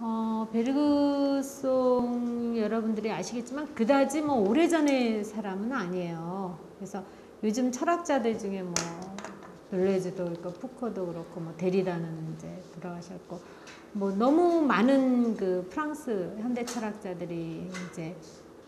어, 베르그송 여러분들이 아시겠지만 그다지 뭐 오래전의 사람은 아니에요. 그래서 요즘 철학자들 중에 뭐 벨레즈도 그렇고 푸코도 그렇고 뭐 데리다는 이제 돌아가셨고 뭐 너무 많은 그 프랑스 현대 철학자들이 이제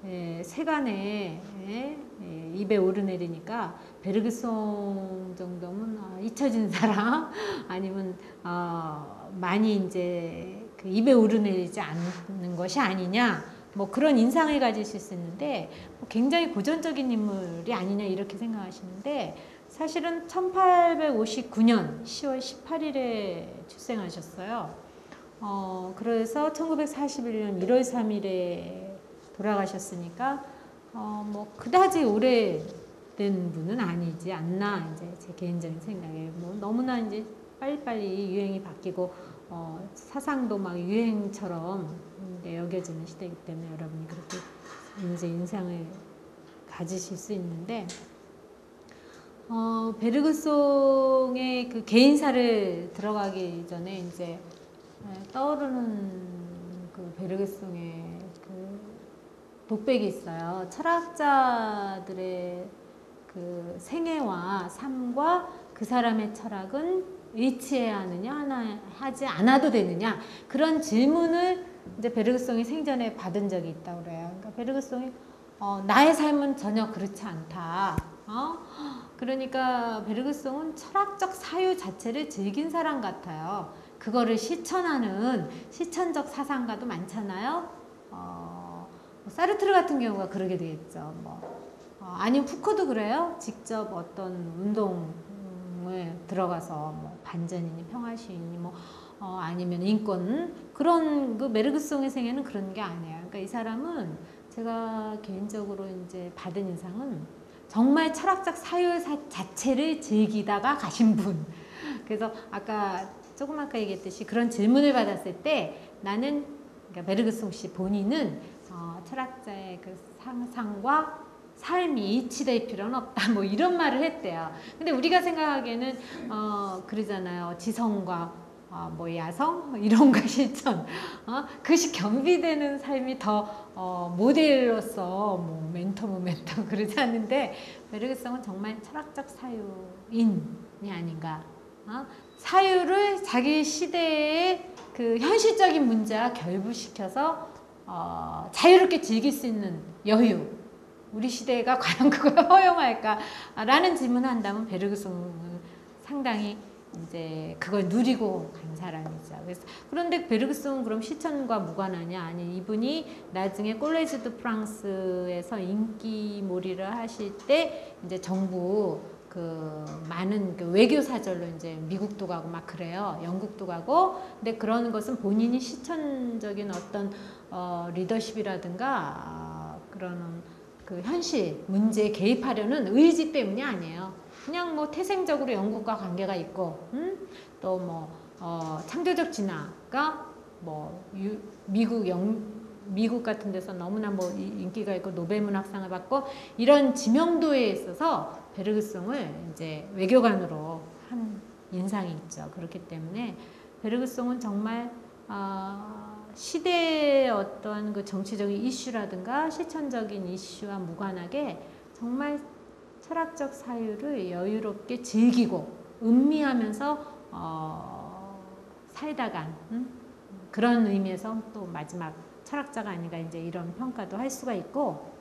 예, 세간에 예, 예, 입에 오르내리니까 베르그송 정도면 아, 잊혀진 사람 아니면 어, 많이 이제 그 입에 오르내리지 않는 것이 아니냐 뭐 그런 인상을 가지실 수 있는데 뭐 굉장히 고전적인 인물이 아니냐 이렇게 생각하시는데 사실은 1859년 10월 18일에 출생하셨어요. 어, 그래서 1941년 1월 3일에 돌아가셨으니까 어, 뭐 그다지 오래된 분은 아니지 않나 이제 제 개인적인 생각에 뭐 너무나 이제 빨리빨리 유행이 바뀌고 어, 사상도 막 유행처럼 여겨지는 시대이기 때문에 여러분이 그렇게 이제 인상을 가지실 수 있는데 어, 베르그송의 그 개인사를 들어가기 전에 이제 예, 떠오르는 그 베르그송의 그 독백이 있어요. 철학자들의 그 생애와 삶과 그 사람의 철학은 일치해야 하느냐 하나 하지 않아도 되느냐 그런 질문을 이제 베르그송이 생전에 받은 적이 있다고 그래요. 그러니까 베르그송이 어, 나의 삶은 전혀 그렇지 않다. 어? 그러니까 베르그송은 철학적 사유 자체를 즐긴 사람 같아요. 그거를 실천하는 실천적 사상가도 많잖아요. 어, 뭐 사르트르 같은 경우가 그러게 되겠죠. 뭐 어, 아니면 푸코도 그래요. 직접 어떤 운동을 들어가서 뭐 반전이니 평화시인이 뭐 어, 아니면 인권 그런 그 메르그송의 생애는 그런 게 아니에요. 그러니까 이 사람은 제가 개인적으로 이제 받은 인상은 정말 철학적 사유 자체를 즐기다가 가신 분. 그래서 아까 조금 아까 얘기했듯이 그런 질문을 받았을 때 나는 그러니까 베르그송 씨 본인은 어, 철학자의 그 상상과 삶이 일치될 필요는 없다. 뭐 이런 말을 했대요. 근데 우리가 생각하기에는 어, 그러잖아요. 지성과 어, 뭐 야성 이런가 실천 어? 그것이 겸비되는 삶이 더 어, 모델로서 뭐 멘토 뭐 멘토 그러지 않는데 메르게성은 정말 철학적 사유인이 아닌가 어? 사유를 자기 시대의 그 현실적인 문제와 결부시켜서 어, 자유롭게 즐길 수 있는 여유 우리 시대가 과연 그걸 허용할까라는 질문을 한다면 베르그송은 상당히 이제 그걸 누리고 간 사람이죠. 그래서 그런데 베르그송은 그럼 실천과 무관하냐? 아니 이분이 나중에 꼴레즈 드 프랑스에서 인기몰이를 하실 때 이제 정부 그 많은 그 외교 사절로 이제 미국도 가고 막 그래요. 영국도 가고. 근데 그런 것은 본인이 실천적인 어떤 어 리더십이라든가 어, 그런 그 현실 문제에 개입하려는 의지 때문이 아니에요. 그냥 뭐 태생적으로 영국과 관계가 있고, 음? 또뭐 어, 창조적 진화가 뭐 유, 미국 영 미국 같은 데서 너무나 뭐 인기가 있고 노벨 문학상을 받고 이런 지명도에 있어서 베르그송을 이제 외교관으로 한 인상이 있죠. 그렇기 때문에 베르그송은 정말 어, 시대의 어떤 그 정치적인 이슈라든가 실천적인 이슈와 무관하게 정말 철학적 사유를 여유롭게 즐기고 음미하면서 어, 살다간 음? 그런 의미에서 또 마지막 철학자가 아닌가 이제 이런 평가도 할 수가 있고